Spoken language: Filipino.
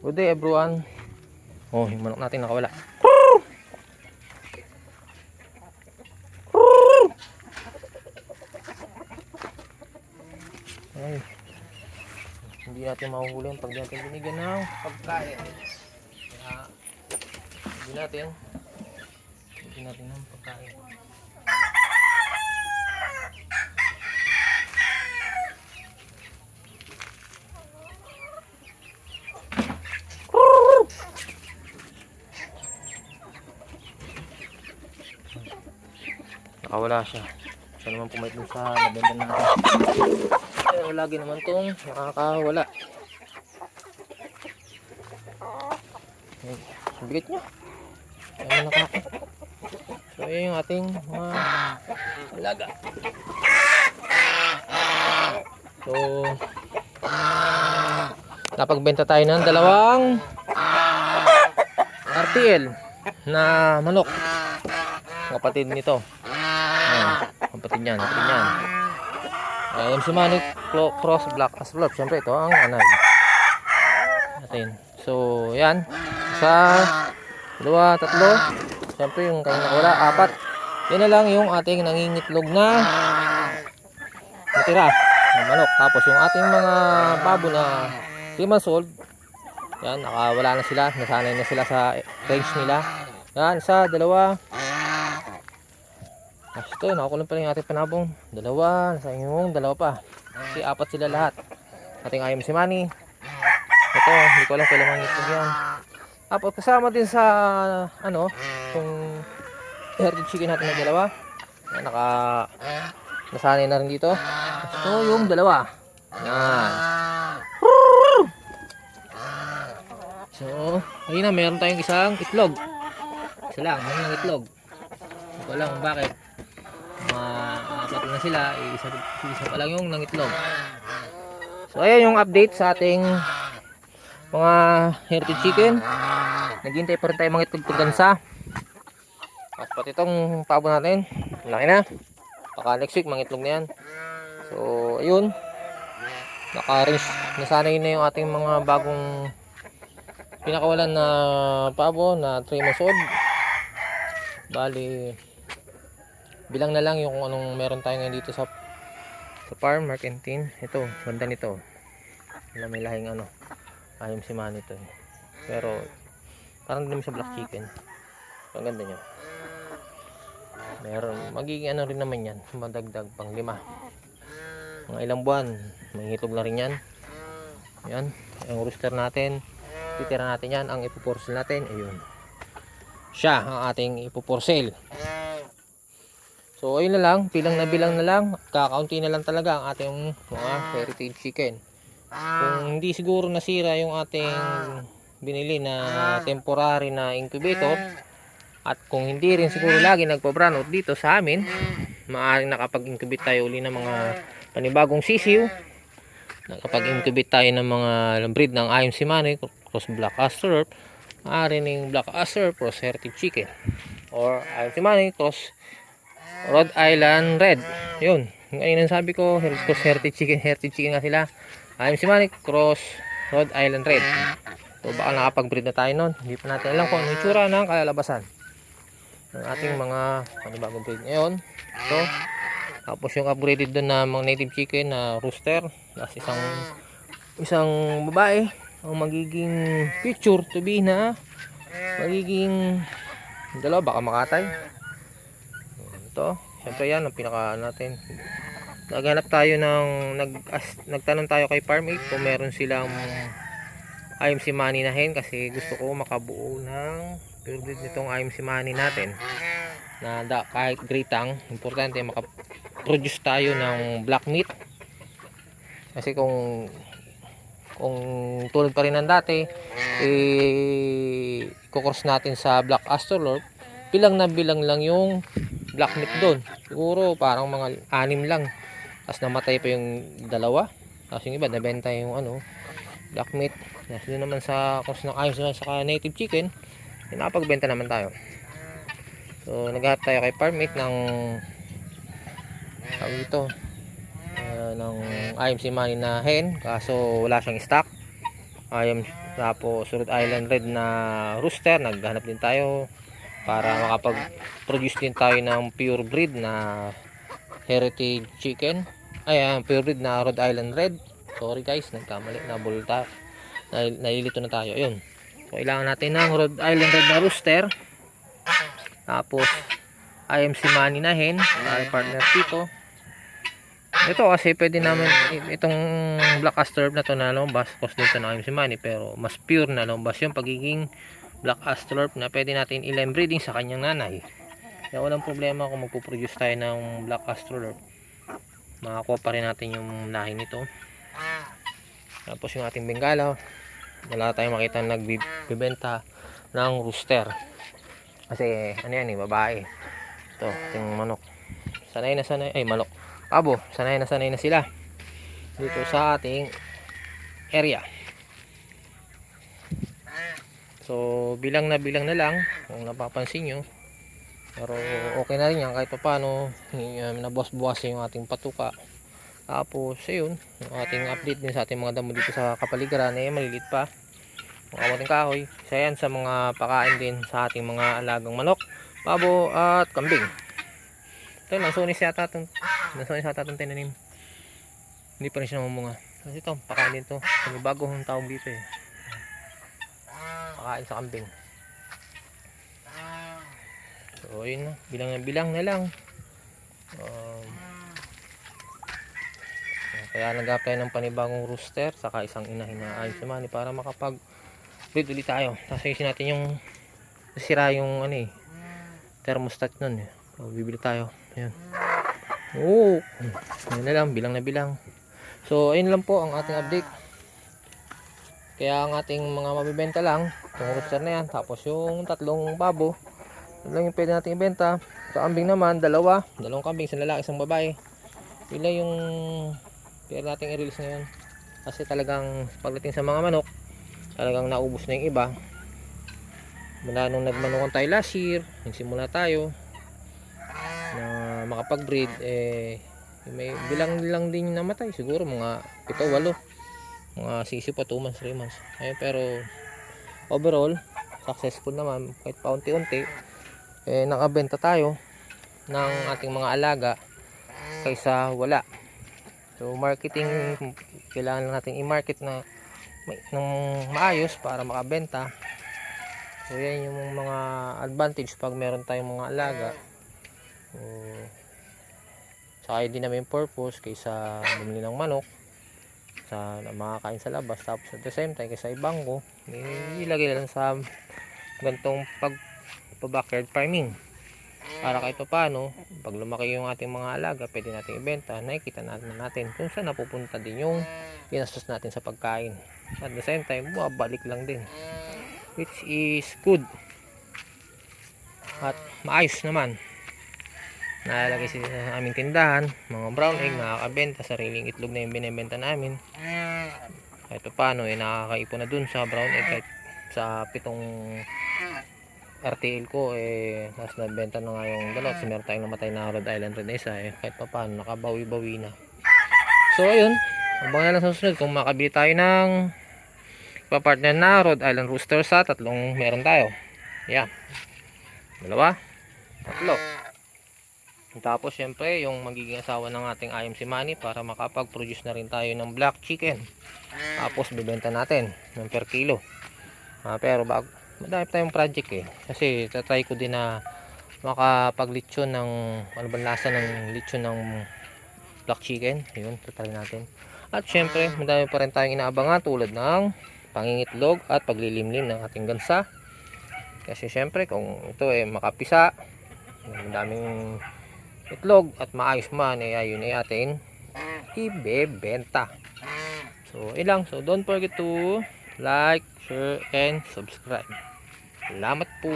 Good day everyone. Oh, yung manok natin nakawala. Ay. Hindi natin mahuhuli pag natin binigyan ng pagkain. Kaya, hindi natin hindi natin ng pagkain. Nakawala siya. Siya naman pumait dun sa nabenda natin. Pero lagi naman tong nakakawala. Ay, bigat niya. Mo nakaka. So, yun yung ating mga alaga. So, napagbenta tayo ng dalawang RTL na manok. Kapatid nito. Kapatid niyan, kapatid niyan. Ayan si Manny Clo- Cross Black Asplop. Siyempre ito ang anay. Natin. So, yan. Isa, dalawa, tatlo. Siyempre yung kanyang nakawala, apat. Yan na lang yung ating nangingitlog na natira ng manok. Tapos yung ating mga babo na 3 months old, yan, nakawala na sila. Nasanay na sila sa range nila. Yan, isa, dalawa. Ah, ito, nakakulang pala yung ating panabong. Dalawa, nasa yung dalawa pa. Kasi apat sila lahat. Ating ayam si Manny. Ito, hindi ko alam kailan mga itlog yan. Tapos kasama din sa, ano, yung heritage chicken natin na dalawa. Yan, naka, nasanay na rin dito. Ito yung dalawa. Yan. So, ayun na, meron tayong isang itlog. Isa lang, yun ang itlog. Ko alam kung bakit. Mga apat na sila, isa, isa pa lang yung nangitlog. So, ayan yung update sa ating mga heritage chicken. Naghintay pa rin tayo mga itlog gansa. At pati itong pabo natin, laki na. Baka next week, mga itlog na yan. So, ayun. Naka-range, nasanay na yung ating mga bagong pinakawalan na pabo na 3 months old. Bali, bilang na lang yung anong meron tayo ngayon dito sa sa farm, Tin. Ito, ganda nito. Wala may lahing ano. Ayom si Manny to. eh. Pero, parang din sa black chicken. Ang ganda niya. Meron, magiging ano rin naman yan. Madagdag pang lima. Mga ilang buwan, manghitog na rin yan. Yan, yung rooster natin. Titira natin yan. Ang ipuporsel natin, ayun. Siya ang ating ipuporsel. So, ayun na lang. Bilang na bilang na lang. Kakaunti na lang talaga ang ating mga heritage chicken. Kung hindi siguro nasira yung ating binili na temporary na incubator at kung hindi rin siguro lagi nagpa-brown out dito sa amin, maaaring nakapag-incubate tayo uli ng mga panibagong sisiw. Nakapag-incubate tayo ng mga breed ng Ayam Simane, cross Black Astor, maaari ng Black Astor, cross Heritage Chicken. Or Ayam Simane, cross Rhode Island Red. Yun. Yung ayun ang sabi ko, cross Heritage Chicken, Heritage Chicken nga sila. Ayam Simane, cross Rhode Island Red. So baka nakapag-breed na tayo nun. Hindi pa natin alam kung ano yung tsura ng kalalabasan ng ating mga panibagong breed ngayon. Ito. Tapos yung upgraded doon na mga native chicken na rooster. Tapos isang isang babae ang magiging future to be na magiging dalawa baka makatay. Ito. Siyempre yan ang pinaka natin. Naghanap tayo ng nag nagtanong tayo kay Farm 8 kung meron silang IMC money na hen kasi gusto ko makabuo ng pure breed nitong IMC money natin na da, kahit gritang importante makaproduce tayo ng black meat kasi kung kung tulad pa rin ng dati eh kukross natin sa black astrolord bilang na bilang lang yung black meat doon. Siguro parang mga anim lang. Tapos namatay pa yung dalawa. Tapos yung iba nabenta yung ano black meat. Yes, doon naman sa cross ng ayos naman sa native chicken, nakapagbenta naman tayo. So, naghahanap tayo kay Farmmate ng tawag ito uh, ng IMC money na hen. Kaso wala siyang stock. Ayam tapos Rhode Island Red na rooster naghanap din tayo para makapag-produce din tayo ng pure breed na heritage chicken. Ay ah, pure breed na Rhode Island Red. Sorry guys nagkamali Nai- nalilito na tayo. Yun so kailangan natin ng Rhode Island Red na rooster. Tapos IMC Money na hen ay partner dito. Ito kasi pwede namin itong black astrolab na to na lumabas. Cost dito na IMC Money pero mas pure na lumabas yung pagiging black astrolab na pwede natin ilan breeding sa kanyang nanay. Kaya walang problema kung magpuproduce tayo ng black astrolab makakuha pa rin natin yung lahi nito. Tapos yung ating bengala wala tayong makita nagbibenta ng rooster. Kasi ano yan eh babae. Ito ating manok. Sanay na sanay ay manok. Abo sanay na sanay na sila. Dito sa ating area so bilang na bilang na lang kung napapansin nyo pero okay na rin yan kahit pa paano nabuwas-buwas yung ating patuka. Tapos ayun yung ating update din sa ating mga damo dito sa kapaligiran eh malilit pa. Mga kamuting kahoy. Isa yan sa mga pakain din sa ating mga alagang manok pabo at kambing. Ito nasunis yata itong nasunis yata itong tinanim. Hindi pa rin siya namumunga. Kasi ito pakain din to may bago ang tawag dito eh pakain sa kambing So, yun na. Bilang na bilang na lang. Um, kaya nag-apply ng panibagong rooster saka isang inahin na ayos naman eh, para makapag breed ulit tayo. Tapos ayusin natin yung sira yung ano eh thermostat nun eh. So, bibili tayo. Ayan. Oo. Yan na lang. Bilang na bilang. So, ayun lang po ang ating update. Kaya ang ating mga mabibenta lang, yung rooster na yan, tapos yung tatlong babo, yun lang yung pwede natin ibenta. Sa kambing naman, dalawa. Dalawang kambing, isang lalaki, isang babae. Yun lang yung pwede natin i-release ngayon. Kasi talagang pagdating sa mga manok, talagang naubos na yung iba. Mula nung nagmanukan tayo last year, nagsimula tayo na makapag-breed, eh, may bilang lang din namatay. Siguro mga 7, 8. Mga sisi pa 2 months, 3 months. Ayun, pero overall, successful naman. Kahit paunti-unti eh nakabenta tayo ng ating mga alaga kaysa wala. So marketing kailangan lang natin i-market na ng maayos para makabenta. So yan yung mga advantage pag meron tayong mga alaga. So, saka din namin purpose kaysa bumili ng manok sa makakain sa labas. Tapos at the same time kaysa ibangko eh, ilagay lang sa gantong pag pa backyard farming. Para kahit pa paano pag lumaki yung ating mga alaga pwede natin ibenta. Nakikita natin natin kung saan napupunta din yung ginastos natin sa pagkain. At the same time bumabalik lang din. Which is good. At maayos naman nalalagay sila sa aming tindahan mga brown egg nakakabenta sariling itlog na yung binibenta namin. Kahit pa paano eh nakakaipon na dun sa brown egg kahit sa pitong RTL ko eh mas nabenta na nga yung dalawa kasi meron tayong namatay na Rhode Island Red isa eh kahit pa paano nakabawi-bawi na. So ayun abang na lang sa susunod kung makabili tayo ng papartner na Rhode Island Rooster sa tatlong meron tayo. Yeah. Dalawa. Tatlo tapos syempre yung magiging asawa ng ating IMC Money para makapag-produce na rin tayo ng black chicken tapos bibenta natin ng per kilo Ah, pero bag madami tayong project eh. Kasi tatry ko din na makapaglitsyon ng ano ba lasa ng litsyon ng black chicken. Ayun, tatry natin. At syempre, madami pa rin tayong inaabangan tulad ng pangingitlog at paglilimlim ng ating gansa. Kasi syempre, kung ito eh makapisa, madaming itlog at maayos man eh ayun ay atin ibebenta. So, ilang. So, don't forget to like, share, and subscribe. Salamat po.